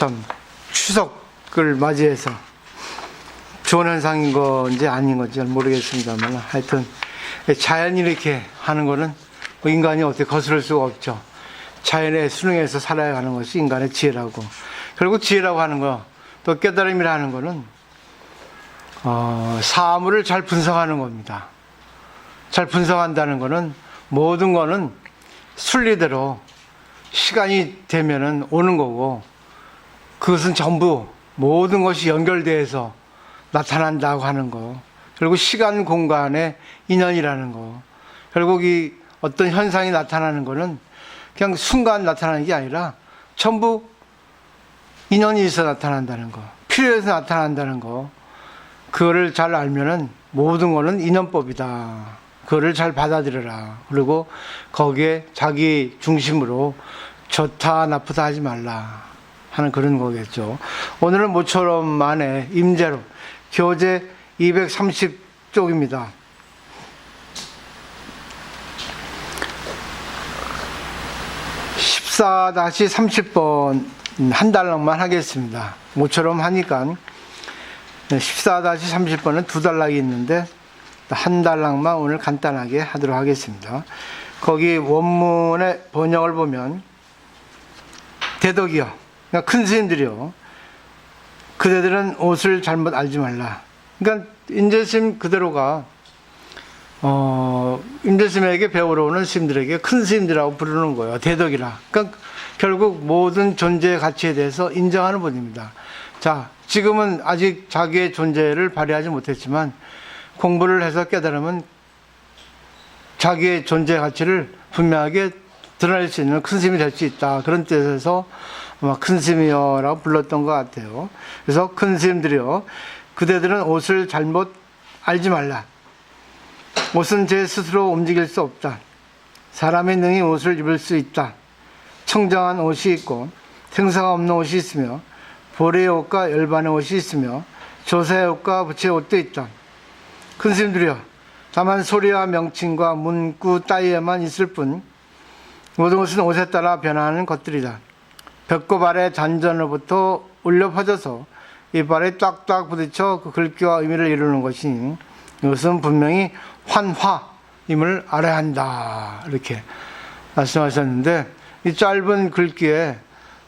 참 추석을 맞이해서 좋은 현상인 건지 아닌 건지 잘 모르겠습니다만 하여튼 자연이 이렇게 하는 거는 뭐 인간이 어떻게 거스를 수가 없죠. 자연의 순응해서 살아가는 것이 인간의 지혜라고. 결국 지혜라고 하는 거, 또 깨달음이라 하는 거는 어, 사물을 잘 분석하는 겁니다. 잘 분석한다는 거는 모든 거는 순리대로 시간이 되면은 오는 거고 그것은 전부 모든 것이 연결돼서 나타난다고 하는 거. 결국 시간 공간의 인연이라는 거. 결국 이 어떤 현상이 나타나는 거는 그냥 순간 나타나는 게 아니라 전부 인연이 있어 나타난다는 거. 필요해서 나타난다는 거. 그거를 잘 알면은 모든 거는 인연법이다. 그거를 잘 받아들여라. 그리고 거기에 자기 중심으로 좋다, 나쁘다 하지 말라. 하는 그런 거겠죠. 오늘은 모처럼 만에 임재로 교재 230쪽입니다. (14 30번) 한 달락만 하겠습니다. 모처럼 하니까 14 30번은 두 달락이 있는데 한 달락만 오늘 간단하게 하도록 하겠습니다. 거기 원문의 번역을 보면 대덕이요. 그러니까 큰 스님들이요. 그대들은 옷을 잘못 알지 말라. 그러니까 인재심 그대로가 어, 임대스님에게 배우러 오는 스님들에게 큰 스님들이라고 부르는 거예요. 대덕이라. 그러니까 결국 모든 존재의 가치에 대해서 인정하는 분입니다. 자, 지금은 아직 자기의 존재를 발휘하지 못했지만 공부를 해서 깨달으면 자기의 존재 가치를 분명하게 드러낼 수 있는 큰 스님이 될 수 있다. 그런 뜻에서 아마 큰 스님이여라고 불렀던 것 같아요. 그래서 큰 스님들이요. 그대들은 옷을 잘못 알지 말라. 옷은 제 스스로 움직일 수 없다. 사람의 능히 옷을 입을 수 있다. 청정한 옷이 있고 생사가 없는 옷이 있으며 보리의 옷과 열반의 옷이 있으며 조사의 옷과 부채의 옷도 있다. 큰 스님들이여 다만 소리와 명칭과 문구 따위에만 있을 뿐 모든 것은 옷에 따라 변화하는 것들이다. 아래 잔전으로부터 울려 퍼져서 이빨에 딱딱 부딪혀 그 글귀와 의미를 이루는 것이니 이것은 분명히 환화임을 알아야 한다. 이렇게 말씀하셨는데 이 짧은 글귀에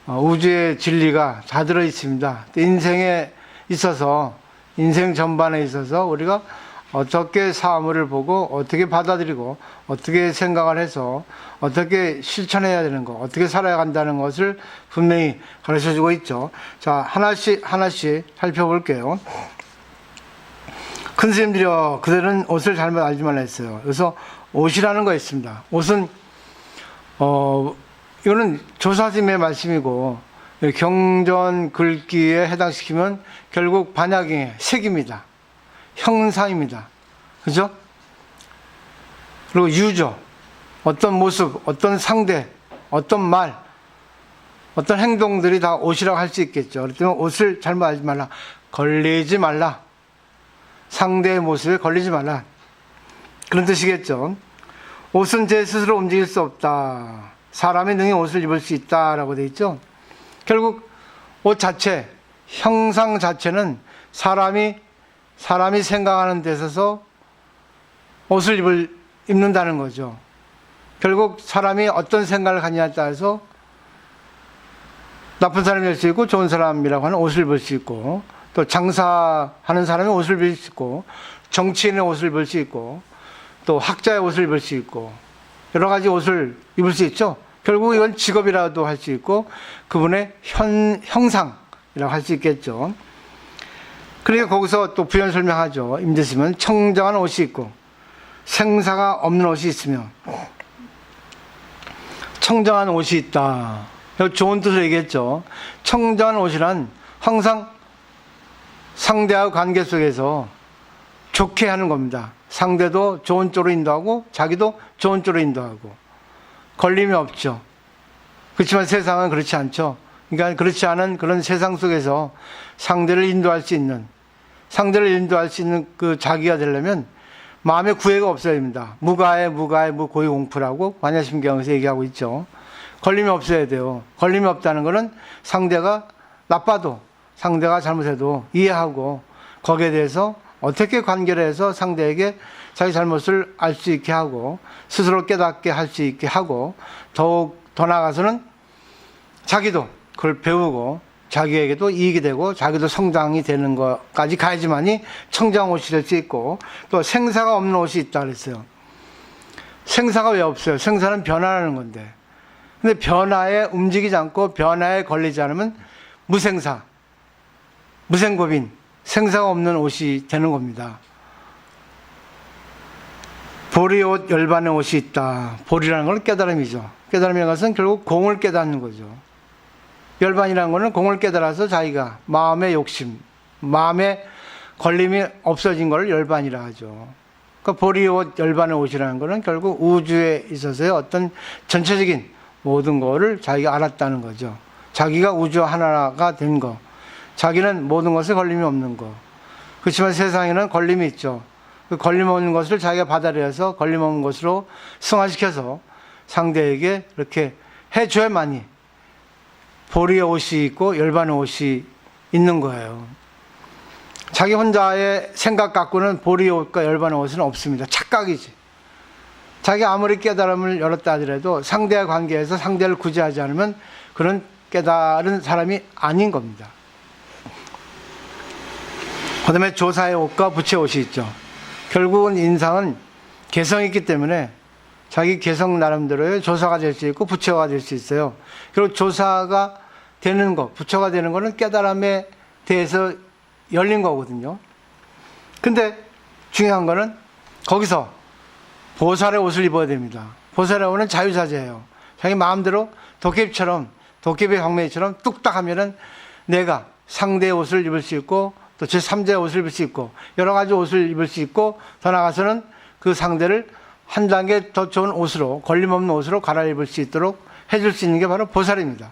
어, 우주의 진리가 다 들어 있습니다. 인생에 있어서 인생 전반에 있어서 우리가 어떻게 사물을 보고 어떻게 받아들이고 어떻게 생각을 해서 어떻게 실천해야 되는 거 어떻게 살아야 한다는 것을 분명히 가르쳐 주고 있죠. 자, 하나씩 하나씩 살펴볼게요. 큰 스님들이요, 그들은 옷을 잘못 알지 말라 했어요. 그래서 옷이라는 거 있습니다. 옷은, 어, 이거는 조사심의 말씀이고, 경전 글귀에 해당시키면 결국 반야경의 색입니다. 형상입니다. 그죠? 그리고 유저, 어떤 모습, 어떤 상대, 어떤 말, 어떤 행동들이 다 옷이라고 할 수 있겠죠. 그렇기 때문에 옷을 잘못 알지 말라. 걸리지 말라. 상대의 모습에 걸리지 말라. 그런 뜻이겠죠. 옷은 제 스스로 움직일 수 없다. 사람이 능히 옷을 입을 수 있다라고 돼 있죠. 결국 옷 자체, 형상 자체는 사람이 사람이 생각하는 데 있어서 옷을 입을 입는다는 거죠. 결국 사람이 어떤 생각을 갖냐에 따라서 나쁜 사람이 될 수 있고 좋은 사람이라고 하는 옷을 입을 수 있고 또 장사하는 사람이 옷을 입을 수 있고 정치인의 옷을 입을 수 있고 또 학자의 옷을 입을 수 있고 여러 가지 옷을 입을 수 있죠. 결국 이건 직업이라도 할 수 있고 그분의 현, 형상이라고 할 수 있겠죠. 그러니까 거기서 또 부연 설명하죠. 임대스면 청정한 옷이 있고 생사가 없는 옷이 있으며 청정한 옷이 있다. 좋은 뜻을 얘기했죠. 청정한 옷이란 항상 상대와 관계 속에서 좋게 하는 겁니다. 상대도 좋은 쪽으로 인도하고 자기도 좋은 쪽으로 인도하고 걸림이 없죠. 그렇지만 세상은 그렇지 않죠. 그러니까 그렇지 않은 그런 세상 속에서 상대를 인도할 수 있는 상대를 인도할 수 있는 그 자기가 되려면 마음의 구애가 없어야 됩니다. 무가의 무가의 무고의 공풀하고 관야심경에서 얘기하고 있죠. 걸림이 없어야 돼요. 걸림이 없다는 것은 상대가 나빠도 상대가 잘못해도 이해하고 거기에 대해서 어떻게 관계를 해서 상대에게 자기 잘못을 알 수 있게 하고 스스로 깨닫게 할 수 있게 하고 더욱 더 나아가서는 자기도 그걸 배우고 자기에게도 이익이 되고 자기도 성장이 되는 것까지 가야지만이 청장 옷이 될 수 있고 또 생사가 없는 옷이 있다 그랬어요. 생사가 왜 없어요? 생사는 변화라는 건데. 근데 변화에 움직이지 않고 변화에 걸리지 않으면 무생사, 무생고빈, 생사가 없는 옷이 되는 겁니다. 보리 옷, 열반의 옷이 있다. 보리라는 건 깨달음이죠. 깨달음이라는 것은 결국 공을 깨닫는 거죠. 열반이라는 것은 공을 깨달아서 자기가 마음의 욕심, 마음의 걸림이 없어진 걸 열반이라 하죠. 그 보리 옷, 열반의 옷이라는 것은 결국 우주에 있어서의 어떤 전체적인 모든 거를 자기가 알았다는 거죠. 자기가 우주 하나가 된 거. 자기는 모든 것에 걸림이 없는 거. 그렇지만 세상에는 걸림이 있죠. 그 걸림 없는 것을 자기가 받아들여서 걸림 없는 것으로 승화시켜서 상대에게 이렇게 해줘야만이 보리의 옷이 있고 열반의 옷이 있는 거예요. 자기 혼자의 생각 갖고는 보리의 옷과 열반의 옷은 없습니다. 착각이지. 자기 아무리 깨달음을 열었다 하더라도 상대와 관계에서 상대를 구제하지 않으면 그런 깨달은 사람이 아닌 겁니다. 그 다음에 조사의 옷과 부채 옷이 있죠. 결국은 인상은 개성이 있기 때문에 자기 개성 나름대로의 조사가 될 수 있고 부처가 될 수 있어요. 그리고 조사가 되는 것, 부처가 되는 것은 깨달음에 대해서 열린 거거든요. 근데 중요한 거는 거기서 보살의 옷을 입어야 됩니다. 보살의 옷은 자유자재예요. 자기 마음대로 도깨비처럼 도깨비 황매처럼 뚝딱 하면은 내가 상대의 옷을 입을 수 있고 또 제3자의 옷을 입을 수 있고 여러 가지 옷을 입을 수 있고 더 나아가서는 그 상대를 한 단계 더 좋은 옷으로 걸림없는 옷으로 갈아입을 수 있도록 해줄 수 있는 게 바로 보살입니다.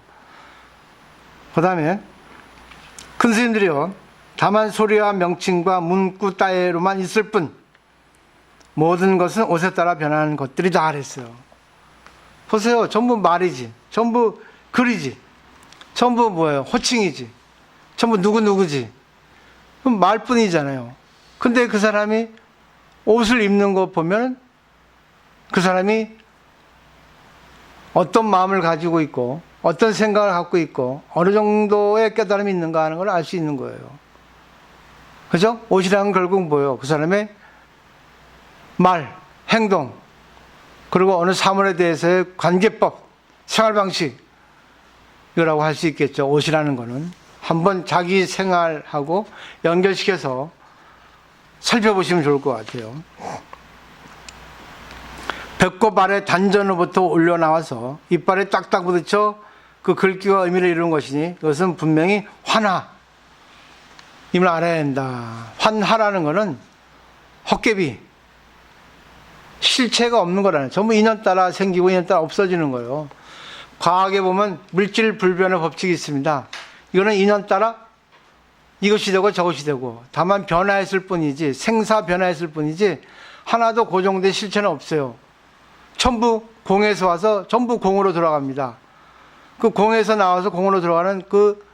그 다음에 큰 스님들이요 다만 소리와 명칭과 문구 따위로만 있을 뿐 모든 것은 옷에 따라 변하는 것들이다 그랬어요. 보세요. 전부 말이지. 전부 글이지. 전부 뭐예요? 호칭이지. 전부 누구누구지. 그럼 말뿐이잖아요. 근데 그 사람이 옷을 입는 거 보면 그 사람이 어떤 마음을 가지고 있고 어떤 생각을 갖고 있고 어느 정도의 깨달음이 있는가 하는 걸 알 수 있는 거예요. 그죠? 옷이란 결국 뭐예요? 그 사람의 말, 행동, 그리고 어느 사물에 대해서의 관계법, 생활 방식, 이라고 할 수 있겠죠. 옷이라는 거는. 한번 자기 생활하고 연결시켜서 살펴보시면 좋을 것 같아요. 배꼽 아래 단전으로부터 올려나와서 이빨에 딱딱 부딪혀 그 글귀와 의미를 이루는 것이니 그것은 분명히 환하. 임을 알아야 된다. 환하라는 것은 헛개비. 실체가 없는 거라는 전부 인연 따라 생기고 인연 따라 없어지는 거예요. 과학에 보면 물질 불변의 법칙이 있습니다. 이거는 인연 따라 이것이 되고 저것이 되고 다만 변화했을 뿐이지 생사 변화했을 뿐이지 하나도 고정된 실체는 없어요. 전부 공에서 와서 전부 공으로 돌아갑니다. 그 공에서 나와서 공으로 들어가는 그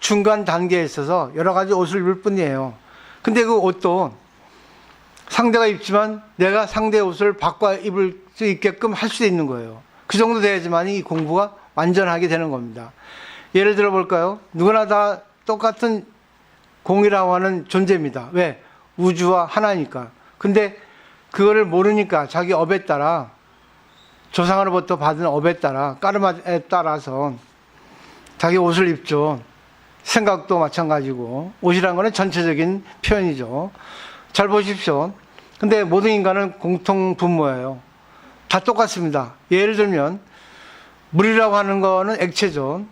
중간 단계에 있어서 여러 가지 옷을 입을 뿐이에요. 근데 그 옷도 상대가 입지만 내가 상대의 옷을 바꿔 입을 수 있게끔 할 수 있는 거예요. 그 정도 돼야지만 이 공부가 완전하게 되는 겁니다. 예를 들어 볼까요? 누구나 다 똑같은 공이라고 하는 존재입니다. 왜? 우주와 하나니까. 근데 그거를 모르니까 자기 업에 따라 조상으로부터 받은 업에 따라 까르마에 따라서 자기 옷을 입죠. 생각도 마찬가지고 옷이란 거는 전체적인 표현이죠. 잘 보십시오. 근데 모든 인간은 공통 분모예요. 다 똑같습니다. 예를 들면 물이라고 하는 거는 액체죠.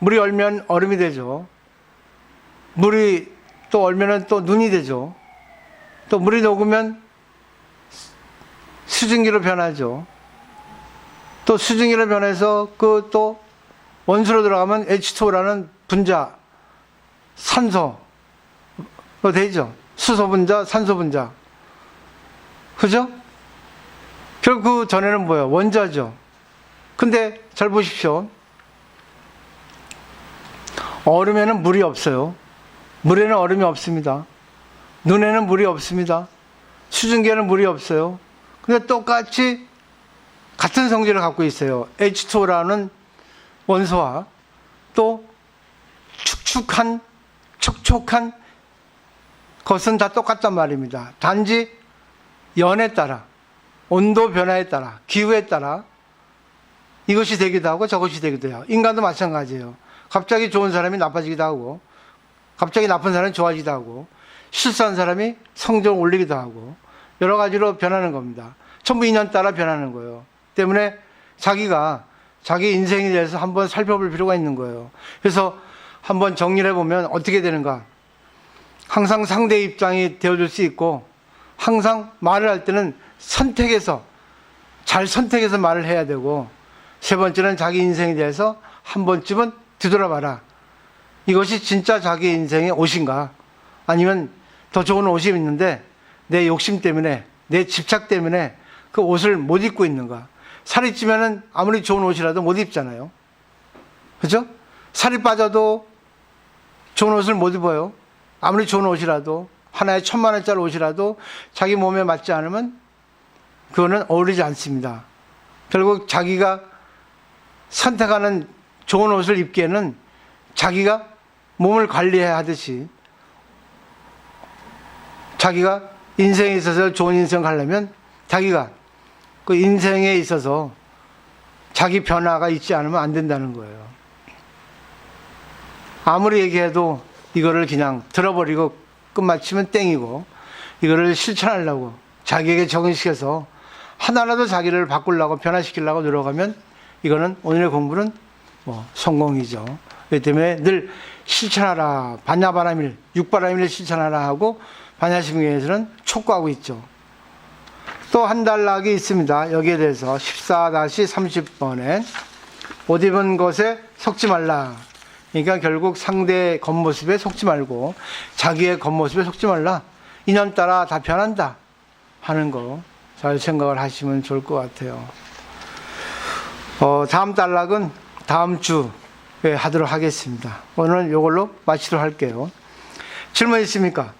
물이 얼면 얼음이 되죠. 물이 또 얼면은 또 눈이 되죠. 또 물이 녹으면 수증기로 변하죠. 또 수증기로 변해서 그 또 원수로 들어가면 H2O라는 분자, 산소로 되죠. 수소 분자, 산소 분자. 그죠? 결국 그 전에는 뭐예요? 원자죠. 근데 잘 보십시오. 얼음에는 물이 없어요. 물에는 얼음이 없습니다. 눈에는 물이 없습니다. 수증기에는 물이 없어요. 근데 똑같이 같은 성질을 갖고 있어요. H2O라는 원소와 또 축축한, 촉촉한 것은 다 똑같단 말입니다. 단지 연에 따라, 온도 변화에 따라, 기후에 따라 이것이 되기도 하고 저것이 되기도 해요. 인간도 마찬가지예요. 갑자기 좋은 사람이 나빠지기도 하고, 갑자기 나쁜 사람이 좋아지기도 하고, 실수한 사람이 성적을 올리기도 하고, 여러 가지로 변하는 겁니다. 전부 인연 따라 변하는 거예요. 때문에 자기가 자기 인생에 대해서 한번 살펴볼 필요가 있는 거예요. 그래서 한번 정리를 해보면 어떻게 되는가. 항상 상대 입장이 되어줄 수 있고, 항상 말을 할 때는 선택해서, 잘 선택해서 말을 해야 되고, 세 번째는 자기 인생에 대해서 한 번쯤은 뒤돌아봐라. 이것이 진짜 자기 인생의 옷인가? 아니면 더 좋은 옷이 있는데 내 욕심 때문에, 내 집착 때문에 그 옷을 못 입고 있는가? 살이 찌면은 아무리 좋은 옷이라도 못 입잖아요. 그죠? 살이 빠져도 좋은 옷을 못 입어요. 아무리 좋은 옷이라도 하나에 천만 원짜리 옷이라도 자기 몸에 맞지 않으면 그거는 어울리지 않습니다. 결국 자기가 선택하는 좋은 옷을 입기에는 자기가 몸을 관리해야 하듯이 자기가 인생에 있어서 좋은 인생 가려면 자기가 그 인생에 있어서 자기 변화가 있지 않으면 안 된다는 거예요. 아무리 얘기해도 이거를 그냥 들어버리고 끝마치면 땡이고 이거를 실천하려고 자기에게 적응시켜서 하나라도 자기를 바꾸려고 변화시키려고 노력하면 이거는 오늘의 공부는 뭐 성공이죠. 그렇기 때문에 늘 실천하라. 반야바라밀, 육바라밀을 실천하라 하고 반야심경에서는 촉구하고 있죠. 또 한 단락이 있습니다. 여기에 대해서 14-30번에 옷 입은 것에 속지 말라. 그러니까 결국 상대의 겉모습에 속지 말고 자기의 겉모습에 속지 말라. 인연 따라 다 변한다. 하는 거 잘 생각을 하시면 좋을 것 같아요. 어, 다음 단락은 다음 주에 하도록 하겠습니다. 오늘 이걸로 마치도록 할게요. 질문 있습니까?